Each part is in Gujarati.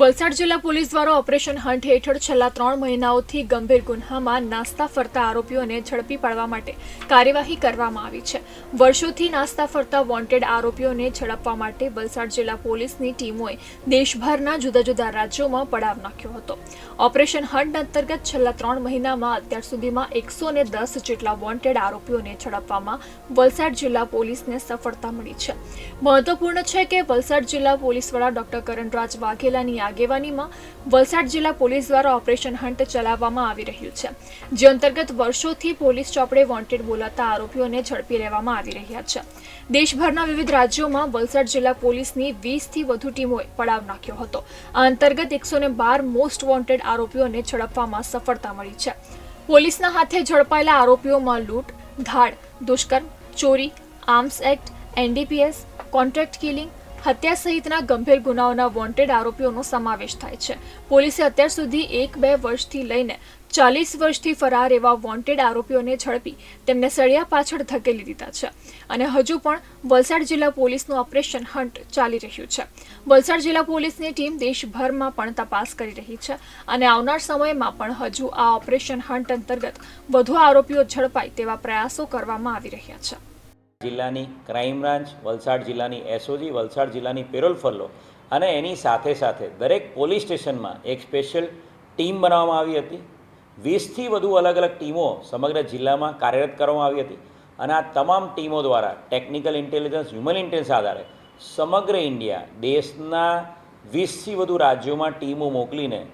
વલસાડ જિલ્લા પોલીસ દ્વારા ઓપરેશન હન્ટ હેઠળ છેલ્લા ત્રણ મહિનાઓથી ગંભીર ગુન્હામાં નાસ્તા ફરતા આરોપીઓને ઝડપી પાડવા માટે કાર્યવાહી કરવામાં આવી છે. વર્ષોથી નાસ્તા ફરતા વોન્ટેડ આરોપીઓને ઝડપવા માટે વલસાડ જિલ્લા પોલીસની ટીમોએ દેશભરના જુદા જુદા રાજ્યોમાં પડાવ નાખ્યો હતો. ઓપરેશન હન્ટ અંતર્ગત છેલ્લા ત્રણ મહિનામાં અત્યાર સુધીમાં એકસો ને દસ જેટલા વોન્ટેડ આરોપીઓને ઝડપવામાં વલસાડ જિલ્લા પોલીસને સફળતા મળી છે. મહત્વપૂર્ણ છે કે વલસાડ જિલ્લા પોલીસ વડા ડોક્ટર કરણરાજ વાઘેલાની આગેવાનીમાં વલસાડ જિલ્લા પોલીસ દ્વારા ઓપરેશન હન્ટ ચલાવવામાં આવી રહ્યું છે, જે અંતર્ગત વર્ષોથી પોલીસ ચોપડે વોન્ટેડ બોલાતા આરોપીઓને ઝડપી લેવામાં આવી રહ્યા છે. દેશભરના વિવિધ રાજ્યોમાં વલસાડ જિલ્લા પોલીસની વીસથી વધુ ટીમોએ પડાવ નાખ્યો હતો. આ અંતર્ગત એકસો બાર મોસ્ટ વોન્ટેડ આરોપીઓને ઝડપવામાં સફળતા મળી છે. પોલીસના હાથે ઝડપાયેલા આરોપીઓમાં લૂંટ, ધાડ, દુષ્કર્મ, ચોરી, arms act, NDPS, contract killing હત્યા સહિતના ગંભીર ગુનાઓના વોન્ટેડ આરોપીઓનો સમાવેશ થાય છે. પોલીસે અત્યાર સુધી એક બે વર્ષથી લઈને ચાલીસ વર્ષથી ફરાર એવા વોન્ટેડ આરોપીઓને ઝડપી તેમને સળિયા પાછળ ધકેલી દીધા છે. અને હજુ પણ વલસાડ જિલ્લા પોલીસનું ઓપરેશન હન્ટ ચાલી રહ્યું છે. વલસાડ જિલ્લા પોલીસની ટીમ દેશભરમાં પણ તપાસ કરી રહી છે અને આવનાર સમયમાં પણ હજુ આ ઓપરેશન હન્ટ અંતર્ગત વધુ આરોપીઓ ઝડપાય તેવા પ્રયાસો કરવામાં આવી રહ્યા છે. જિલ્લાની ક્રાઇમ બ્રાન્ચ, વલસાડ જિલ્લાની એસઓજી વલસાડ જિલ્લાની પેરોલ ફરલો. અને એની સાથે સાથે દરેક પોલીસ સ્ટેશનમાં એક સ્પેશિયલ ટીમ બનાવવામાં આવી હતી. વીસથી વધુ અલગ અલગ ટીમો સમગ્ર જિલ્લામાં કાર્યરત કરવામાં આવી હતી. અને આ તમામ ટીમો દ્વારા ટેકનિકલ ઇન્ટેલિજન્સ, હ્યુમન ઇન્ટેલિજન્સ આધારે સમગ્ર ઇન્ડિયા દેશના વીસથી વધુ રાજ્યોમાં ટીમો મોકલીને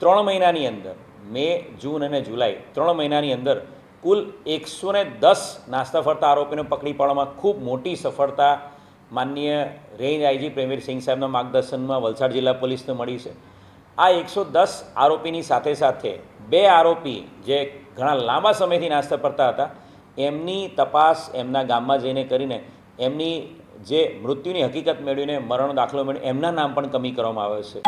ત્રણ મહિનાની અંદર, મે, જૂન અને જુલાઈ, ત્રણ મહિનાની અંદર કુલ એકસો ને દસ નાસ્તા ફરતા આરોપીને પકડી પાડવામાં ખૂબ મોટી સફળતા માનનીય રેન્જ આઈજી પ્રેમીર સિંહ સાહેબના માર્ગદર્શનમાં વલસાડ જિલ્લા પોલીસને મળી છે. આ એકસો દસ આરોપીની સાથે સાથે બે આરોપી જે ઘણા લાંબા સમયથી નાસ્તા ફરતા હતા, એમની તપાસ એમના ગામમાં જઈને કરીને એમની જે મૃત્યુની હકીકત મેળવીને મરણનો દાખલો મેળવી એમના નામ પણ કમી કરવામાં આવે છે.